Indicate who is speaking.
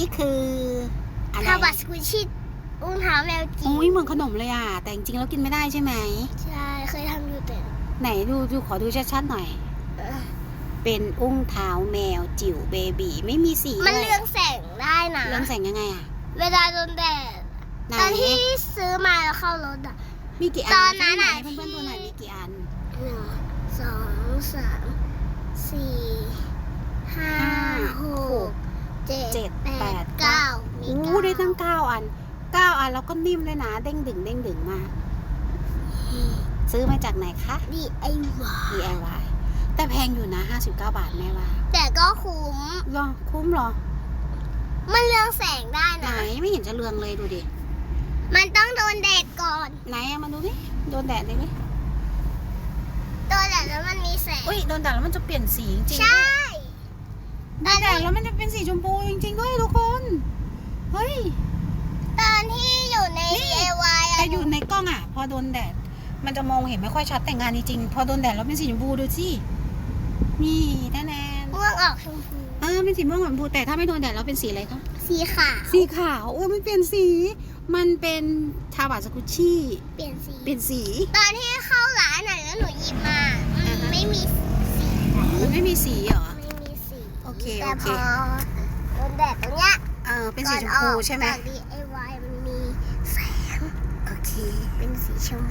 Speaker 1: นี้คืออะไร
Speaker 2: ทาบัสกุชิอุ้งเท้าแมวจี
Speaker 1: โอ้ยเหมือนขนมเลยอะ แต่จริงๆแล้วกินไม่ได้ใช่ไหม
Speaker 2: ใช่ เคยทำอยู่แต่
Speaker 1: ไหนดูดูขอดูชัดๆหน่อย
Speaker 2: เออ
Speaker 1: เป็นอุ้งเท้าแมวจิ๋วเบบีไม่มีสี
Speaker 2: มัน
Speaker 1: ด้วย
Speaker 2: เรืองแสงได้นะ
Speaker 1: เรืองแสงยังไงอะ
Speaker 2: เวลาโดนแดด
Speaker 1: ไหน
Speaker 2: ตอนที่ซื้อมาแล้วเข้ารถอะ
Speaker 1: มีกี่อัน
Speaker 2: ตอนนั้น
Speaker 1: ไห
Speaker 2: อะ
Speaker 1: ให้เพื่อนๆดูหน่อยมีกี่อัน
Speaker 2: หนึ่งสองสามสี่ห้า
Speaker 1: ห้า
Speaker 2: ห
Speaker 1: ห
Speaker 2: ก
Speaker 1: ก
Speaker 2: เจ็ด
Speaker 1: เจ็ด
Speaker 2: แป
Speaker 1: แป
Speaker 2: ด
Speaker 1: ด
Speaker 2: เก้ามี
Speaker 1: โอ้
Speaker 2: เก้า
Speaker 1: ได้ตั้งเก้าอันเก้าอันแล้วก็นิ่มเลยนะเด้งดึงเด้งดึงมาก ซื้อมาจากไหนคะ
Speaker 2: ดีไอวา
Speaker 1: DIY แต่แพงอยู่นะ59บาทแม่ว่า
Speaker 2: แต่ก็คุ้ม
Speaker 1: หรอคุ้มเหรอ
Speaker 2: มันเรืองแสงได้
Speaker 1: ไหน
Speaker 2: นะ
Speaker 1: ไม่เห็นจะเรืองเลยดูดิ
Speaker 2: มันต้องโดนแดดก่อน
Speaker 1: ไหนอะมาดูดิโดนแดดเลยดิ
Speaker 2: โดนแดดแล้วมันมีแสง
Speaker 1: อุ้ยโดนแดดแล้วมันจะเปลี่ยนสีจริงๆ
Speaker 2: ใช่
Speaker 1: โดนแดดแล้วมันจะเป็นสีชมพูจริงๆด้วยทุกคน เฮ้ย
Speaker 2: ตอนที่อยู่ใน
Speaker 1: นี่
Speaker 2: DIY
Speaker 1: แต่
Speaker 2: อะ
Speaker 1: อยู่ในกล้องอะ พอโดนแดด มันจะมองเห็นไม่ค่อยชัดแต่งานจริงๆพอโดนแดดแล้วเป็นสีชมพูดูสินี่แน่แน่
Speaker 2: ม่วงออกชมพู
Speaker 1: เออเป็นสีม่วงชมพูแต่ถ้าไม่โดนแดดแล้วเป็นสีอะไรคะ
Speaker 2: สีขาว
Speaker 1: สีขาวโอ้ยมันเปลี่ยนสี มันเป็นทาบาสกุชชี่
Speaker 2: เปลี่ยนสี
Speaker 1: เปลี่ยนสี
Speaker 2: ตอนที่เข้าร้านน่ะแล้วหนูหยิบมา
Speaker 1: อ่าฮะ
Speaker 2: ไม่มีสี
Speaker 1: มันไม่มีสีเหรอ
Speaker 2: ไม่มีสี
Speaker 1: โอเค
Speaker 2: แต่
Speaker 1: โอเค
Speaker 2: พอโดนแดดตรงเนี้ย
Speaker 1: เออเป็นสีชมพูใช่ไหม
Speaker 2: จาก DIY มันมี แสง